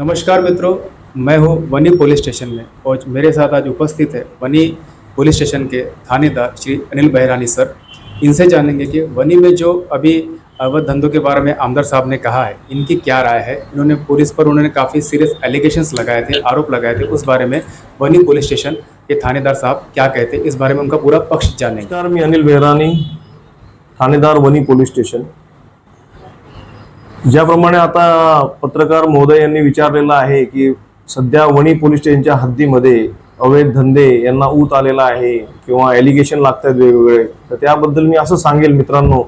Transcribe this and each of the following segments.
नमस्कार मित्रों, मैं हूँ वनी पुलिस स्टेशन में और मेरे साथ आज उपस्थित है वनी पुलिस स्टेशन के थानेदार श्री अनिल बहरानी सर। इनसे जानेंगे कि वनी में जो अभी अवैध धंधों के बारे में आमदार साहब ने कहा है, इनकी क्या राय है? इन्होंने पुलिस पर उन्होंने काफ़ी सीरियस एलिगेशंस लगाए थे, आरोप लगाए थे, उस बारे में वनी पुलिस स्टेशन के थानेदार साहब क्या कहते हैं? इस बारे में उनका पूरा पक्ष जानेंगे। अनिल बेहरानी, थानेदार वनी पुलिस स्टेशन। ज्याप्रमाणे आता पत्रकार महोदय यांनी विचारलेलं आहे की सध्या वणी पोलीस स्टेशनच्या हद्दीमध्ये अवैध धंदे यांना ऊत आलेला आहे किंवा ॲलिगेशन लागत आहेत वेगवेगळे. तर त्याबद्दल मी असं सांगेल मित्रांनो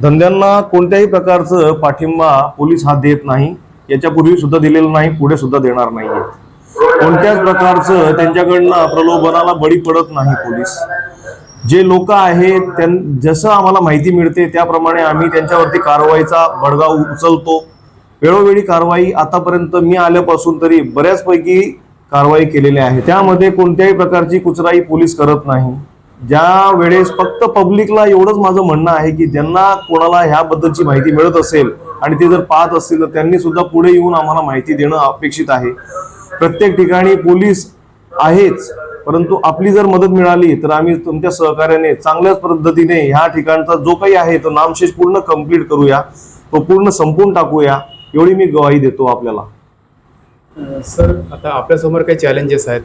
धंद्यांना कोणत्याही प्रकारचं पाठिंबा पोलीस हा देत नाही याच्यापूर्वी सुद्धा दिलेलं नाही पुढे सुद्धा देणार नाही कोणत्याच प्रकारचं त्यांच्याकडनं प्रलोभनाला बळी पडत नाही पोलीस. जे लोक आहेत त्यां जसं आम्हाला माहिती मिळते त्याप्रमाणे आम्ही त्यांच्यावरती कारवाईचा बडगा उचलतो. वेळोवेळी कारवाई आतापर्यंत मी आल्यापासून तरी बऱ्याचपैकी कारवाई केलेली आहे. त्यामध्ये कोणत्याही प्रकारची कुचराई पोलीस करत नाही. ज्या वेळेस फक्त पब्लिकला एवढंच माझं म्हणणं आहे की ज्यांना कोणाला ह्याबद्दलची माहिती मिळत असेल आणि ते जर पाहत असतील तर त्यांनी सुद्धा पुढे येऊन आम्हाला माहिती देणं अपेक्षित आहे. प्रत्येक ठिकाणी पोलीस आहेच. परंतु आपली जर मदत मिळाली तर आम्ही तुमच्या सहकार्याने चांगल्याच पद्धतीने ह्या ठिकाणचा जो काही आहे तो नामशेष पूर्ण कंप्लीट करूया. तो पूर्ण संपून टाकूया. एवढी मी गवाही देतो आपल्याला. सर आता आपल्यासमोर काही चॅलेंजेस आहेत.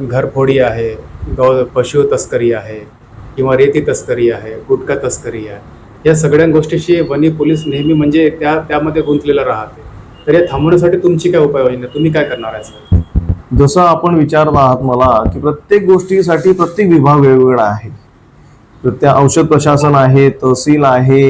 घरफोडी आहे गौ पशु तस्करी आहे किंवा रेती तस्करी आहे गुटखा तस्करी आहे. या सगळ्या गोष्टीशी वनी पोलीस नेहमी म्हणजे त्या त्यामध्ये गुंतलेलं राहते. तर या थांबवण्यासाठी तुमची काय उपाययोजना तुम्ही काय करणार आहे सर? जसं आपण विचारला आहात मला की प्रत्येक गोष्टीसाठी प्रत्येक विभाग वेगवेगळा आहे. त्या औषध प्रशासन आहे तहसील आहे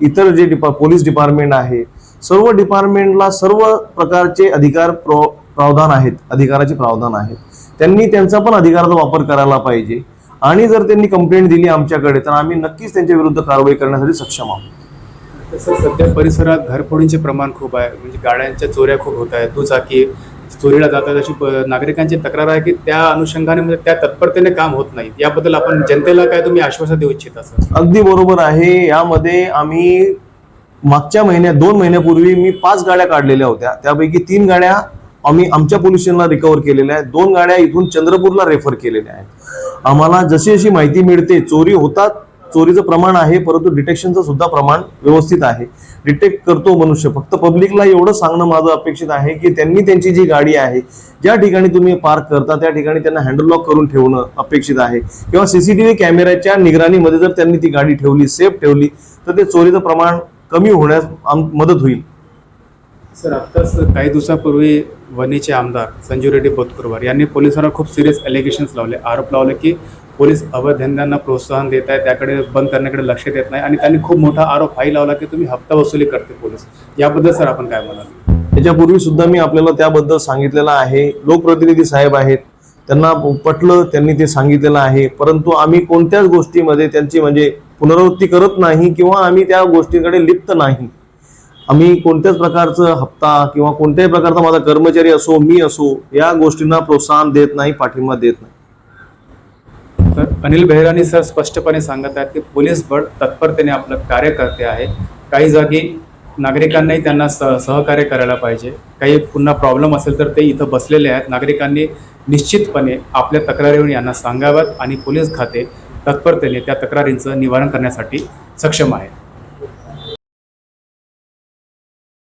इतर जे डिपा पोलीस डिपार्टमेंट आहे सर्व डिपार्टमेंटला सर्व प्रकारचे अधिकार प्रो प्रावधान आहेत अधिकाराचे प्रावधान आहेत. त्यांनी त्यांचा पण अधिकाराचा वापर करायला पाहिजे. आणि जर त्यांनी कंप्लेंट दिली आमच्याकडे तर आम्ही नक्कीच त्यांच्या विरुद्ध कारवाई करण्यासाठी सक्षम आहोत. तसं सध्या परिसरात घरफोडींचे प्रमाण खूप आहे. म्हणजे गाड्यांच्या चोऱ्या खूप होत आहेत. दुचाकी चोरीला जातात अशी नागरिकांची तक्रार आहे की त्या अनुषंगाने म्हणजे त्या तत्परतेने काम होत नाही. याबद्दल आपण जनतेला काय तुम्ही आश्वासन देऊ इच्छिता सर? अगदी बरोबर आहे. यामध्ये आम्ही मागच्या महिन्यात दोन महिन्यापूर्वी मी पाच गाड्या काढलेल्या होत्या. त्यापैकी तीन गाड्या आम्ही आमच्या पोलीस स्टेशनला रिकव्हर केलेल्या आहेत. दोन गाड्या इथून चंद्रपूरला रेफर केलेल्या आहेत. आम्हाला जशी जशी माहिती मिळते चोरी होतात चोरीचं प्रमाण आहे परंतु डिटेक्शनचं सुद्धा प्रमाण व्यवस्थित आहे. डिटेक्ट करतो मनुष्य. फक्त पब्लिकला एवढं सांगणं माझं अपेक्षित आहे की त्यांनी त्यांची जी गाडी आहे ज्या ठिकाणी तुम्ही पार्क करता त्या ठिकाणी त्यांना हँडलॉक करून ठेवणं अपेक्षित आहे. किंवा सीसीटीव्ही कॅमेऱ्याच्या निगराणीमध्ये जर त्यांनी ती गाडी ठेवली सेफ ठेवली तर ते चोरीचं प्रमाण कमी होण्यास आम- मदत होईल. सर आत्ताच काही दिवसापूर्वी वनीचे आमदार संजीव रेड्डी बोतकुरवार यांनी पोलिसांना खूप सिरियस एलिगेशन्स लावले. आरोप लावले की पोलीस अवधंद्यांना प्रोत्साहन देत आहे त्याकडे बंद करण्याकडे लक्ष देत नाही आणि त्यांनी खूप मोठा आरोप हाही लावला की तुम्ही हप्ता वसुली करते पोलीस. याबद्दल सर आपण काय म्हणाल? त्याच्यापूर्वी सुद्धा मी आपल्याला त्याबद्दल सांगितलेलं आहे. लोकप्रतिनिधी साहेब आहेत. त्यांना पटलं त्यांनी ते सांगितलेलं आहे. परंतु आम्ही कोणत्याच गोष्टीमध्ये त्यांची म्हणजे पुनरावृत्ती करत नाही किंवा आम्ही त्या गोष्टीकडे लिप्त नाही. आम्ही कोणत्याच प्रकारचं हप्ता किंवा कोणत्याही प्रकारचा माझा कर्मचारी असो मी असो या गोष्टींना प्रोत्साहन देत नाही पाठिंबा देत नाही. तर अनिल बेहरानी सर स्पष्टपणे सांगत आहेत की पोलीस बळ तत्परतेने आपलं कार्य करते आहे. काही जागी नागरिकांनाही त्यांना स सहकार्य करायला पाहिजे. काही पुन्हा प्रॉब्लेम असेल तर ते इथं बसलेले आहेत. नागरिकांनी निश्चितपणे आपल्या तक्रारीवर यांना सांगाव्यात आणि पोलीस खाते तत्परतेने त्या तक्रारींचं निवारण करण्यासाठी सक्षम आहे